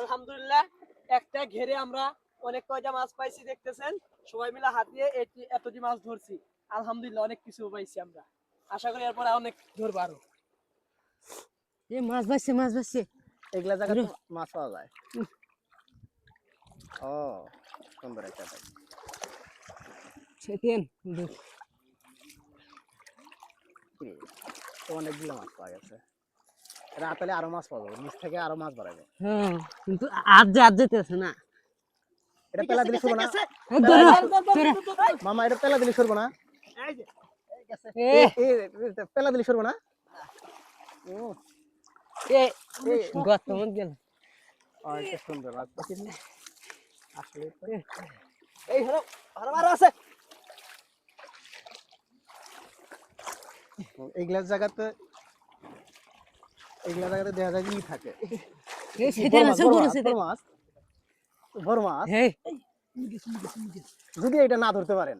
আলহামদুলিল্লাহ একটা ঘেরে আমরা অনেক কয়টা মাছ পাইছি দেখতেছেন? সবাই মিলে হাত দিয়ে এতটি মাছ ধরছি। আলহামদুলিল্লাহ অনেক কিছু পাইছি আমরা। আশা করি এরপরে অনেক ধরবো আরও। এ মাছ বাজছে মাছ বাজছে এগুলা জায়গায় মাছ পাওয়া যায়। ও সুন্দর একটা জায়গা। সেকেন্ড কি অনেকগুলো মাছ পাওয়া গেছে। রাতালে আরও মাছ যাবে নিচ থেকে আরও মাছ বাড়াবে হ্যাঁ কিন্তু আজ যে আজ যেতেছে না। এটা পেলা দিলে শুরবো না। মামা এটা পেলা দিলে শুরবো না? পেলা দিলে শুরবো না? ও এ গত মন গেল। অনেকটা সুন্দর লাগছে আসলে এই হলো আরও আরও আছে। এইগুলা জায়গাতে এইগুলা জায়গাতে দেখা যায় ই থাকে? বড় মাছ, বড় যদি এটা না ধরতে পারেন